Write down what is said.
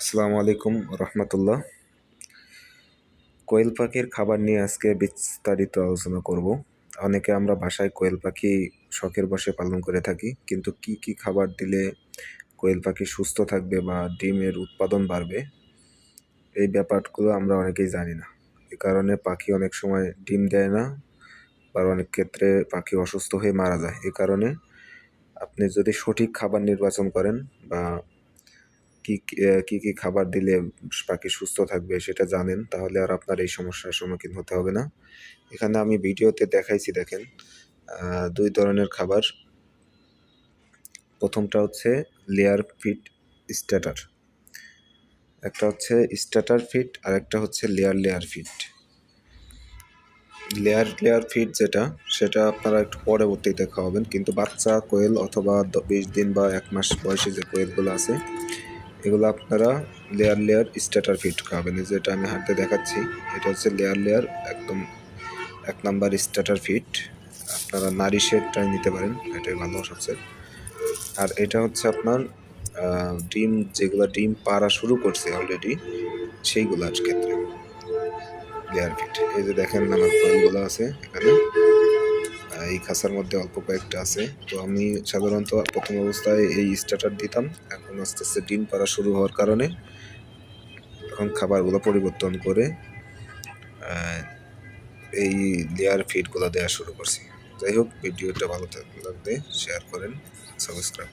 আসসালামু আলাইকুম রহমতুল্লাহ। কোয়েল পাখির খাবার নিয়ে আজকে বিস্তারিত আলোচনা করব। অনেকে আমরা বাসায় কোয়েল পাখি শখের বসে পালন করে থাকি, কিন্তু কি কি খাবার দিলে কোয়েল পাখি সুস্থ থাকবে বা ডিমের উৎপাদন বাড়বে, এই ব্যাপারগুলো আমরা অনেকেই জানি না। এ কারণে পাখি অনেক সময় ডিম দেয় না, বা অনেক ক্ষেত্রে পাখি অসুস্থ হয়ে মারা যায়। এ কারণে আপনি যদি সঠিক খাবার নির্বাচন করেন বা কি কি কি খাবার দিলে পাখি সুস্থ থাকবে সেটা জানেন, তাহলে আর আপনার এই সমস্যার সম্মুখীন হতে হবে না। এখানে আমি ভিডিওতে দেখাইছি দেখেন দুই ধরনের খাবার। প্রথমটা হচ্ছে লেয়ার ফিট স্ট্যাটার। একটা হচ্ছে স্ট্যাটার ফিট, আর একটা হচ্ছে layer layer feet. Layer layer feet যেটা, সেটা আপনারা একটু পরবর্তীতে খাওয়াবেন, কিন্তু বাচ্চা কোয়েল অথবা বিশ দিন বা এক মাস বয়সী যে কোয়েলগুলো আছে এগুলো আপনারা লেয়ার লেয়ার স্টার্টার ফিট খাবেন এই যেটা আমি হাতে দেখাচ্ছি, এটা হচ্ছে লেয়ার লেয়ার একদম এক নাম্বার স্টার্টার ফিট আপনারা নারী শেডটাই নিতে পারেন, এটাই ভালো সবচেয়ে আর এটা হচ্ছে আপনার ডিম, যেগুলো ডিম পাড়া শুরু করছে অলরেডি সেইগুলোর ক্ষেত্রে লেয়ার ফিট এই যে দেখেন আমার কয়েলগুলো আছে এখানে। এই খাসার মধ্যে অল্প কয়েকটা আছে। তো আমি সাধারণত প্রথম অবস্থায় এই স্টার্টার দিতাম। এখন আস্তে আস্তে ডিম পাড়া শুরু হওয়ার কারণে এখন খাবারগুলো পরিবর্তন করে এই লেয়ার ফিডগুলো দেওয়া শুরু করছি। যাই হোক, ভিডিওটা ভালো লাগবে শেয়ার করেন সাবস্ক্রাইব